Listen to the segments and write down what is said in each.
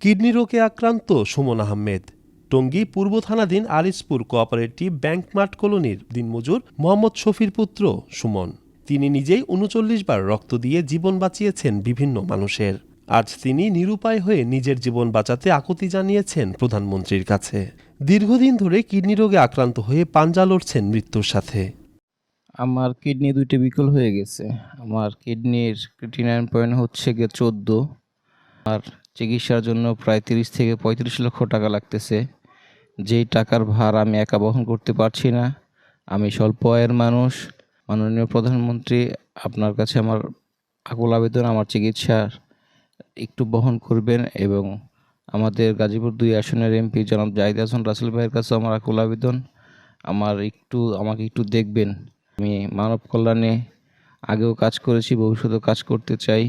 Kidney রোগে আক্রান্ত সুমন আহমেদ। টঙ্গী পূর্ব থানাধীন আরিসপুর কোঅপারেটিভ ব্যাংক মার্ট কলোনির দিনমজুর মোহাম্মদ শফির পুত্র সুমন। তিনি নিজেই উনচল্লিশ বার রক্ত দিয়ে জীবন বাঁচিয়েছেন বিভিন্ন মানুষের। আজ তিনি নিরুপায় হয়ে নিজের জীবন বাঁচাতে আকুতি জানিয়েছেন প্রধানমন্ত্রীর কাছে। দীর্ঘদিন ধরে কিডনি রোগে আক্রান্ত হয়ে পাঞ্জা লড়ছেন মৃত্যুর সাথে। আমার কিডনি দুইটি বিকল হয়ে গেছে। আমার কিডনির হচ্ছে গিয়ে চোদ্দ। আর চিকিৎসার জন্য প্রায় তিরিশ থেকে পঁয়ত্রিশ লক্ষ টাকা লাগতেছে। যেই টাকার ভার আমি একা বহন করতে পারছি না, আমি স্বল্প আয়ের মানুষ। মাননীয় প্রধানমন্ত্রী, আপনার কাছে আমার আকুল আবেদন, আমার চিকিৎসার একটু বহন করবেন এবং আমাদের গাজীপুর দুই আসনের এমপি জনাব জাহিদ হাসান রাসেল ভাইয়ের কাছে আমার আকুল আবেদন। আমার একটু, আমাকে একটু দেখবেন। আমি মানব কল্যাণে আগেও কাজ করেছি, ভবিষ্যতেও কাজ করতে চাই।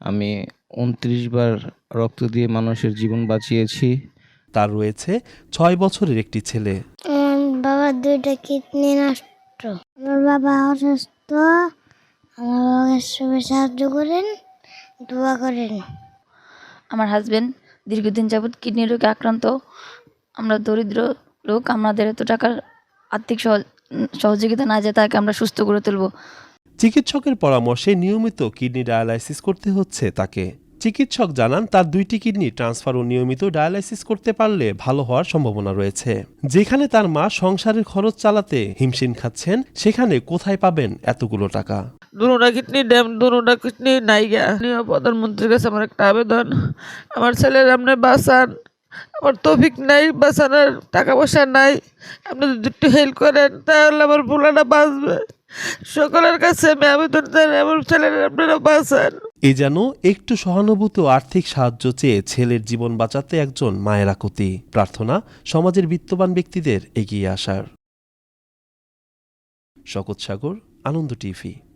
আমি উনত্রিশ বার রক্ত দিয়ে মানুষের জীবন বাঁচিয়েছি। তার রয়েছে ছয় বছরের একটি ছেলে। আমার বাবার দুইটা কিডনি নষ্ট। আমার বাবা অসুস্থ। আমার বাবাকে সবাই সাহায্য করেন দোয়া করেন। আমার হাজবেন্ড দীর্ঘদিন যাবৎ কিডনি রোগে আক্রান্ত। আমরা দরিদ্র লোক আমাদের এত টাকার আর্থিক সহজ- সহযোগিতা না যে তাকে আমরা সুস্থ করে তুলব। চিকিৎসকের পরামর্শে নিয়মিত কিডনি ডায়ালাইসিস করতে হচ্ছে তাকে। চিকিৎসক জানান, তার দুইটি কিডনি ট্রান্সফার ও নিয়মিত ডায়ালাইসিস করতে পারলে ভালো হওয়ার সম্ভাবনা রয়েছে। যেখানে তার মা সংসারের খরচ চালাতে হিমশিম খাচ্ছেন, সেখানে কোথায় পাবেন এতগুলো টাকা? দুটা কিডনি ড্যাম দুটা কিডনি নাই গা মাননীয় প্রধানমন্ত্রীর কাছে আমার একটা আবেদন। আমার ছেলের আপনি বাঁচান। আমার তৌফিক নাই, বাঁচানোর টাকা পয়সা নাই। আপনি যদি একটু হেল্প করেন, তাহলে আমার পোলাটা বাঁচবে। সকলের কাছে আমি আবেদন জানাই, আমার ছেলের আপনারা বাঁচান। এ যেন একটু সহানুভূতি ও আর্থিক সাহায্য চেয়ে ছেলের জীবন বাঁচাতে একজন মায়ের আকুতি। প্রার্থনা, সমাজের বিত্তবান ব্যক্তিদের এগিয়ে আসার। শকত সাগর, আনন্দ টিভি।